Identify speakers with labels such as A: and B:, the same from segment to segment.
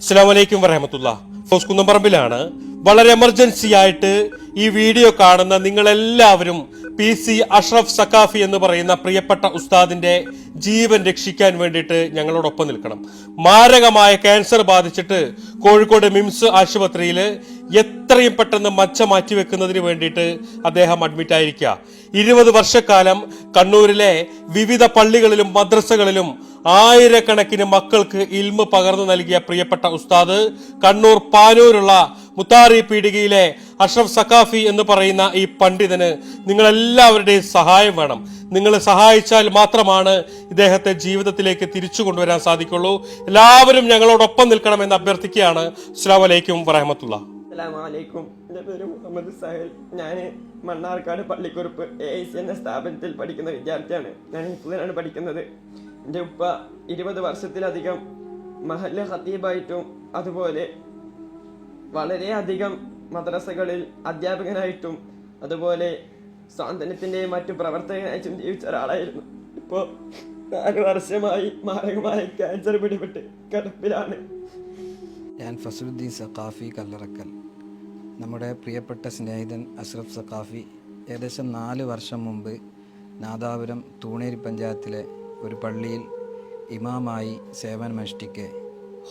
A: അസ്സലാമലൈക്കും വരഹമത്തുള്ള ഫൗസ് കുന്നംപറമ്പിലാണ്. വളരെ എമർജൻസി ആയിട്ട് ഈ വീഡിയോ കാണുന്ന നിങ്ങളെല്ലാവരും പി സി അഷ്റഫ് സക്കാഫി എന്ന് പറയുന്ന പ്രിയപ്പെട്ട ഉസ്താദിന്റെ ജീവൻ രക്ഷിക്കാൻ വേണ്ടിയിട്ട് ഞങ്ങളോടൊപ്പം നിൽക്കണം. മാരകമായ ക്യാൻസർ ബാധിച്ചിട്ട് കോഴിക്കോട് മിംസ് ആശുപത്രിയിൽ എത്രയും പെട്ടെന്ന് മച്ച മാറ്റിവെക്കുന്നതിന് വേണ്ടിയിട്ട് അദ്ദേഹം അഡ്മിറ്റ് ആയിരിക്കുക ഇരുപത് വർഷക്കാലം കണ്ണൂരിലെ വിവിധ പള്ളികളിലും മദ്രസകളിലും ആയിരക്കണക്കിന് മക്കൾക്ക് ഇൽമ പകർന്നു നൽകിയ പ്രിയപ്പെട്ട ഉസ്താദ് കണ്ണൂർ പാനൂരുള്ള മുത്താറി പീടികയിലെ അഷ്റഫ് സക്കാഫി എന്ന് പറയുന്ന ഈ പണ്ഡിതന് നിങ്ങളെല്ലാവരുടെയും സഹായം വേണം. നിങ്ങൾ സഹായിച്ചാൽ മാത്രമാണ് ഇദ്ദേഹത്തെ ജീവിതത്തിലേക്ക് തിരിച്ചു കൊണ്ടുവരാൻ സാധിക്കുള്ളൂ. എല്ലാവരും ഞങ്ങളോടൊപ്പം നിൽക്കണമെന്ന് അഭ്യർത്ഥിക്കുകയാണ്. അസ്സാം വലൈക്കും വറഹമത്തുള്ള.
B: എന്റെ പേര് മുഹമ്മദ് ഞാൻ Mannarkkad Pallikkurup A I C എന്ന സ്ഥാപനത്തിൽ പഠിക്കുന്ന വിദ്യാർത്ഥിയാണ്. ഞാൻ ഇപ്പോഴാണ് പഠിക്കുന്നത്. എന്റെ ഉപ്പ ഇരുപത് വർഷത്തിലധികം മഹല്ല ഹത്തീബായിട്ടും അതുപോലെ വളരെയധികം മദ്രസകളിൽ അധ്യാപകനായിട്ടും അതുപോലെ സ്വാതന്ത്ര്യത്തിന്റെയും മറ്റു പ്രവർത്തകനായിട്ടും ജീവിച്ച ഒരാളായിരുന്നു. ഇപ്പോൾ നാല് വർഷമായി മാരകമായ ക്യാൻസർ പിടിപെട്ട് കിടപ്പിലാണ്.
C: ഞാൻ ഫസലുദ്ദീൻ സഖാഫി കല്ലറക്കൽ. നമ്മുടെ പ്രിയപ്പെട്ട സ്നേഹിതൻ അഷ്റഫ് സഖാഫി ഏകദേശം നാല് വർഷം മുമ്പ് നാദാപുരം തൂണേരി പഞ്ചായത്തിലെ ഒരു പള്ളിയിൽ ഇമാമായി സേവനമനുഷ്ഠിക്കെ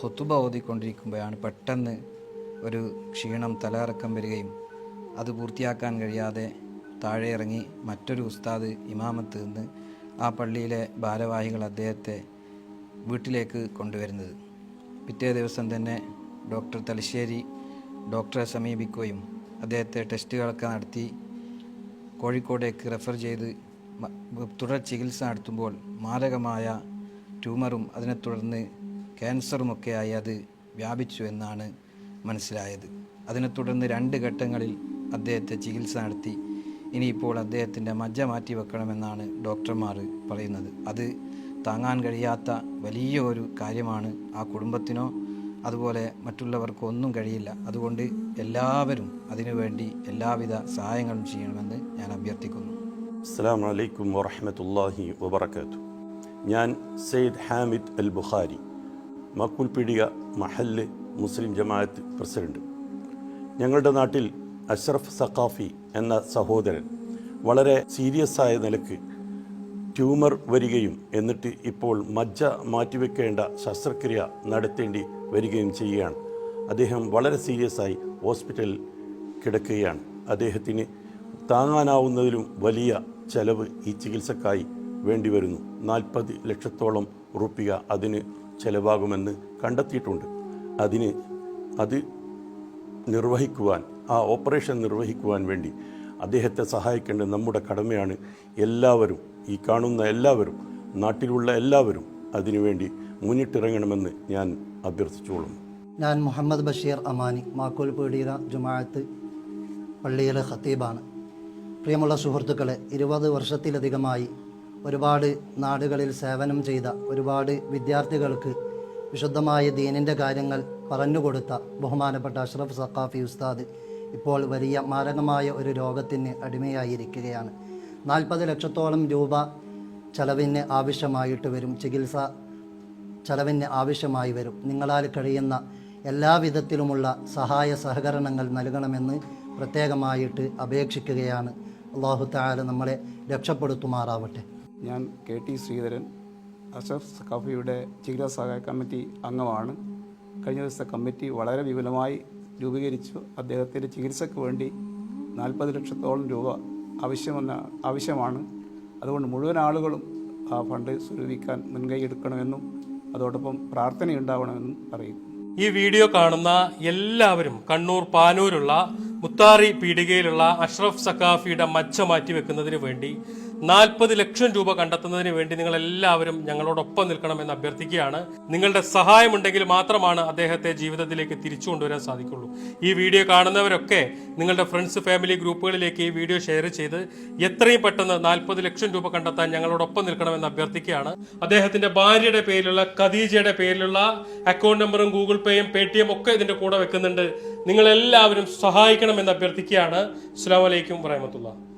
C: ഹൊത്തുബ ഓതിക്കൊണ്ടിരിക്കുമ്പോഴാണ് പെട്ടെന്ന് ഒരു ക്ഷീണം തലയിറക്കം വരികയും അത് പൂർത്തിയാക്കാൻ കഴിയാതെ താഴെ ഇറങ്ങി മറ്റൊരു ഉസ്താദ് ഇമാമത്ത് നിന്ന് ആ പള്ളിയിലെ ഭാരവാഹികൾ അദ്ദേഹത്തെ വീട്ടിലേക്ക് കൊണ്ടുവരുന്നത്. പിറ്റേ ദിവസം തന്നെ ഡോക്ടർ തലശ്ശേരി ഡോക്ടറെ സമീപിക്കുകയും അദ്ദേഹത്തെ ടെസ്റ്റുകളൊക്കെ നടത്തി കോഴിക്കോടേക്ക് റെഫർ ചെയ്ത് തുടർ ചികിത്സ നടത്തുമ്പോൾ മാരകമായ ട്യൂമറും അതിനെ തുടർന്ന് ക്യാൻസറുമൊക്കെയായി അത് വ്യാപിച്ചു എന്നാണ് മനസ്സിലായത്. അതിനെ തുടർന്ന് രണ്ട് ഘട്ടങ്ങളിൽ അദ്ദേഹത്തെ ചികിത്സ നടത്തി. ഇനിയിപ്പോൾ അദ്ദേഹത്തിന്റെ മജ്ജ മാറ്റി വെക്കണമെന്നാണ് ഡോക്ടർമാർ പറയുന്നത്. അത് താങ്ങാൻ കഴിയാത്ത വലിയ ഒരു കാര്യമാണ് ആ കുടുംബത്തിനോ അതുപോലെ മറ്റുള്ളവർക്കോ ഒന്നും കഴിയില്ല. അതുകൊണ്ട് എല്ലാവരും അതിനുവേണ്ടി എല്ലാവിധ സഹായങ്ങളും ചെയ്യണമെന്ന് ഞാൻ അഭ്യർത്ഥിക്കുന്നു.
D: അസ്സാം വലൈക്കും വറഹമത്തല്ലാഹി വബർക്കാത്തു ഞാൻ സെയ്ദ് ഹാമിദ് അൽ ബുഖാരി മക്കുൽപീടിക മഹല്ല് മുസ്ലിം ജമാഅത്ത് പ്രസിഡന്റ്. ഞങ്ങളുടെ നാട്ടിൽ അഷ്റഫ് സഖാഫി എന്ന സഹോദരൻ വളരെ സീരിയസ് ആയ നിലയ്ക്ക് ട്യൂമർ വരികയും എന്നിട്ട് ഇപ്പോൾ മജ്ജ മാറ്റിവെക്കേണ്ട ശസ്ത്രക്രിയ നടത്തേണ്ടി വരികയും ചെയ്യുകയാണ്. അദ്ദേഹം വളരെ സീരിയസ് ആയി ഹോസ്പിറ്റലിൽ കിടക്കുകയാണ്. അദ്ദേഹത്തിന് താങ്ങാനാവുന്നതിലും വലിയ ചെലവ് ഈ ചികിത്സക്കായി വേണ്ടിവരുന്നു. നാൽപ്പത് ലക്ഷത്തോളം റുപ്യ അതിന് ചെലവാകുമെന്ന് കണ്ടെത്തിയിട്ടുണ്ട്. അതിന് അത് നിർവഹിക്കുവാൻ ആ ഓപ്പറേഷൻ നിർവഹിക്കുവാൻ വേണ്ടി അദ്ദേഹത്തെ സഹായിക്കേണ്ട നമ്മുടെ കടമയാണ് എല്ലാവരും ഈ കാണുന്ന എല്ലാവരും നാട്ടിലുള്ള എല്ലാവരും അതിനുവേണ്ടി മുന്നിട്ടിറങ്ങണമെന്ന് ഞാൻ അഭ്യർത്ഥിച്ചോളും
E: ഞാൻ മുഹമ്മദ് ബഷീർ അമാനി മാക്കോൽ പീടിക ജുമാഅത്ത് പള്ളിയിലെ ഖത്തീബാണ്. പ്രിയമുള്ള സുഹൃത്തുക്കളെ ഇരുപത് വർഷത്തിലധികമായി ഒരുപാട് നാടുകളിൽ സേവനം ചെയ്ത ഒരുപാട് വിദ്യാർത്ഥികൾക്ക് വിശുദ്ധമായ ദീനിന്റെ കാര്യങ്ങൾ പറഞ്ഞുകൊടുത്ത ബഹുമാനപ്പെട്ട അഷ്റഫ് സഖാഫി ഉസ്താദ് ഇപ്പോൾ വലിയ മാരകമായ ഒരു രോഗത്തിന് അടിമയായിരിക്കുകയാണ്. നാൽപ്പത് ലക്ഷത്തോളം രൂപ ചെലവിന് ആവശ്യമായിട്ട് വരും ചികിത്സ ചെലവിന് ആവശ്യമായി വരും. നിങ്ങളാൽ കഴിയുന്ന എല്ലാവിധത്തിലുമുള്ള സഹായ സഹകരണങ്ങൾ നൽകണമെന്ന് പ്രത്യേകമായിട്ട് അപേക്ഷിക്കുകയാണ്. അള്ളാഹു താല നമ്മളെ രക്ഷപ്പെടുത്തുമാറാവട്ടെ.
F: ഞാൻ കെ ടി ശ്രീധരൻ അഷഫ് സഖാഫിയുടെ ചികിത്സാ സഹായ കമ്മിറ്റി അംഗമാണ്. കഴിഞ്ഞ ദിവസത്തെ കമ്മിറ്റി വളരെ വിപുലമായി രൂപീകരിച്ചു. അദ്ദേഹത്തിന്റെ ചികിത്സയ്ക്ക് വേണ്ടി നാൽപ്പത് ലക്ഷത്തോളം രൂപ ആവശ്യമെന്ന ആവശ്യമാണ്. അതുകൊണ്ട് മുഴുവൻ ആളുകളും ആ ഫണ്ട് സ്വരൂപിക്കാൻ മുൻകൈ എടുക്കണമെന്നും അതോടൊപ്പം പ്രാർത്ഥനയുണ്ടാവണമെന്നും പറയുന്നു.
A: ഈ വീഡിയോ കാണുന്ന എല്ലാവരും കണ്ണൂർ പാനൂരുള്ള മുത്താറി പീടികയിലുള്ള അഷ്റഫ് സക്കാഫിയുടെ മച്ച മാറ്റിവെക്കുന്നതിന് വേണ്ടി നാൽപ്പത് ലക്ഷം രൂപ കണ്ടെത്തുന്നതിന് വേണ്ടി നിങ്ങൾ എല്ലാവരും ഞങ്ങളോടൊപ്പം നിൽക്കണമെന്ന് അഭ്യർത്ഥിക്കുകയാണ്. നിങ്ങളുടെ സഹായമുണ്ടെങ്കിൽ മാത്രമാണ് അദ്ദേഹത്തെ ജീവിതത്തിലേക്ക് തിരിച്ചു കൊണ്ടുവരാൻ സാധിക്കുള്ളൂ. ഈ വീഡിയോ കാണുന്നവരൊക്കെ നിങ്ങളുടെ ഫ്രണ്ട്സ് ഫാമിലി ഗ്രൂപ്പുകളിലേക്ക് ഈ വീഡിയോ ഷെയർ ചെയ്ത് എത്രയും പെട്ടെന്ന് നാൽപ്പത് ലക്ഷം രൂപ കണ്ടെത്താൻ ഞങ്ങളോടൊപ്പം നിൽക്കണമെന്ന് അഭ്യർത്ഥിക്കുകയാണ്. അദ്ദേഹത്തിന്റെ ഭാര്യയുടെ പേരിലുള്ള ഖദീജയുടെ പേരിലുള്ള അക്കൗണ്ട് നമ്പറും ഗൂഗിൾ പേയും പേ ടി ഒക്കെ ഇതിന്റെ കൂടെ വെക്കുന്നുണ്ട്. നിങ്ങളെല്ലാവരും സഹായിക്കണമെന്ന് അഭ്യർത്ഥിക്കുകയാണ്. അസ്സാം വലൈക്കും വറഹമത്തുള്ള